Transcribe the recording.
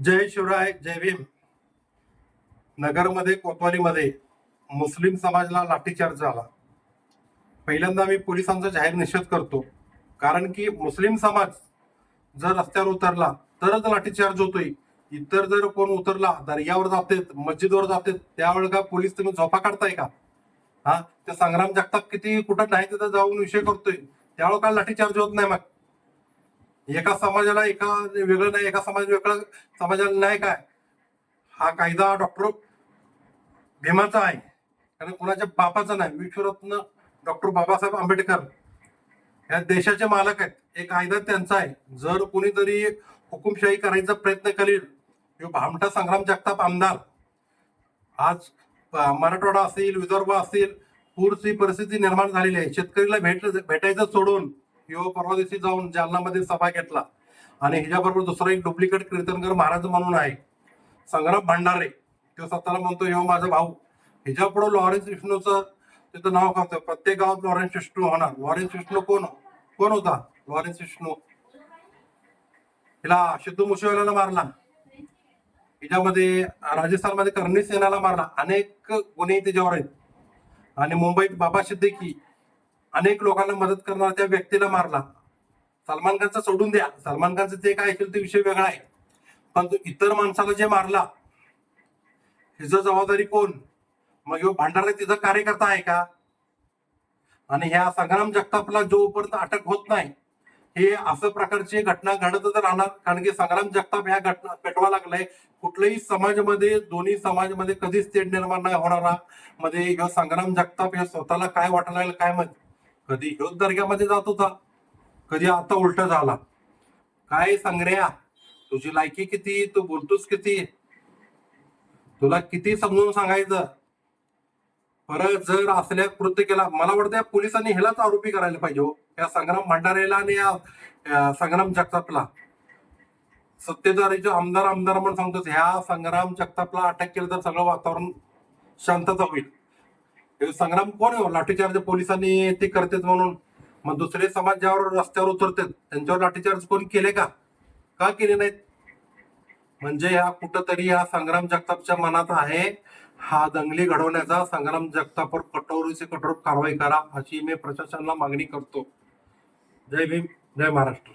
जय शिवराय जय भीम. नगरमध्ये कोतवालीमध्ये मुस्लिम समाजाला लाठीचार्ज झाला. पहिल्यांदा मी पोलिसांचा जाहीर निषेध करतो. कारण की मुस्लिम समाज जर रस्त्यावर उतरला तरच लाठीचार्ज होतोय. इतर जर कोण उतरला दर्यावर जाते मस्जिदवर जातेत त्यावेळेला का पोलीस तुम्ही झोपा काढताय का? हा? ते संग्राम जगताप किती कुठं नाही तिथं जाऊन विषय करतोय. त्यावेळेला का लाठीचार्ज होत नाही मग? एका समाजाला एका वेगळं नाही एका समाज वेगळं समाजाला नाही काय? हा कायदा डॉक्टर भीमाचा आहे. कारण कुणाच्या बापाचा नाही. विश्वरत्न डॉक्टर बाबासाहेब आंबेडकर या देशाचे मालक आहेत. एक कायदा त्यांचा आहे. जर कोणीतरी हुकुमशाही करायचा प्रयत्न करेल किंवा भामटा संग्राम जगताप आमदार आज मराठवाडा असेल विदर्भ असेल पूरची परिस्थिती निर्माण झालेली आहे. शेतकरीला भेट भेटायचं सोडून यो परवा दिवशी जाऊन जालनामध्ये सभा घेतला. आणि ह्याच्याबरोबर दुसरा एक डुप्लिकेट कीर्तनकर महाराज म्हणून आहे. संग्राम भंडारे. तो स्वतःला म्हणतो ह्यो माझा भाऊ. हिच्या पुढे लॉरेन्स विष्णूचं तिथं नाव खातं प्रत्येक गावात लॉरेन्स विष्णू होणार. लॉरेन्स विष्णू कोण? कोण होता? लॉरेन्स विष्णू. हिला सिद्धू मुसेवाल्याला मारला. हिच्यामध्ये राजस्थानमध्ये करणी सेनाला मारला. अनेक गुन्हे त्याच्यावर आहेत. आणि मुंबईत बाबा सिद्दीकी अनेक लोकांना मदत करणारा त्या व्यक्तीला मारला. सलमान खानचा सोडून द्या. सलमान खानचं जे काय असेल ते विषय वेगळा आहे. पण तो इतर माणसाला जे मारला हिचं जबाबदारी कोण? मग ह्यो भांडारे तिचा कार्यकर्ता आहे का? आणि ह्या संग्राम जगतापला जोपर्यंत अटक होत नाही हे असं प्रकारची घटना घडतच राहणार. कारण की संग्राम जगताप ह्या घटना पेटवा लागलाय. कुठल्याही समाजमध्ये दोन्ही समाजमध्ये कधीच तेढ निर्माण नाही होणारा मध्ये ह्यो संग्राम जगताप हे स्वतःला काय वाटायला लागलं काय माहीत? कधी ह्योच दर्ग्यामध्ये जात होता. कधी आता उलट झाला. काय संग्रया? तुझी लायकी किती? तू बोलतोस किती? तुला किती समजून सांगायचं? परत जर असल्या कृत्य केला मला वाटतं या पोलिसांनी ह्यालाच आरोपी करायला पाहिजे हो. या संग्राम भंडारेला आणि या संग्राम जगतापला. सत्तेधारीचे आमदार आमदार म्हणून सांगतो ह्या संग्राम जगतापला अटक केलं तर सगळं वातावरण शांतता होईल. संग्राम कोण लाठीचार्ज पोलिसांनी ते करतात म्हणून. मग दुसरे समाज ज्यावर रस्त्यावर उतरतात त्यांच्यावर लाठीचार्ज कोणी केले का? का केले नाहीत? म्हणजे ह्या कुठंतरी हा संग्राम जगतापच्या मनात आहे. हा दंगली घडवण्याचा संग्राम जगतापवर कठोरीचे कठोर कारवाई करा अशी मी प्रशासनाला मागणी करतो. जय भीम जय महाराष्ट्र.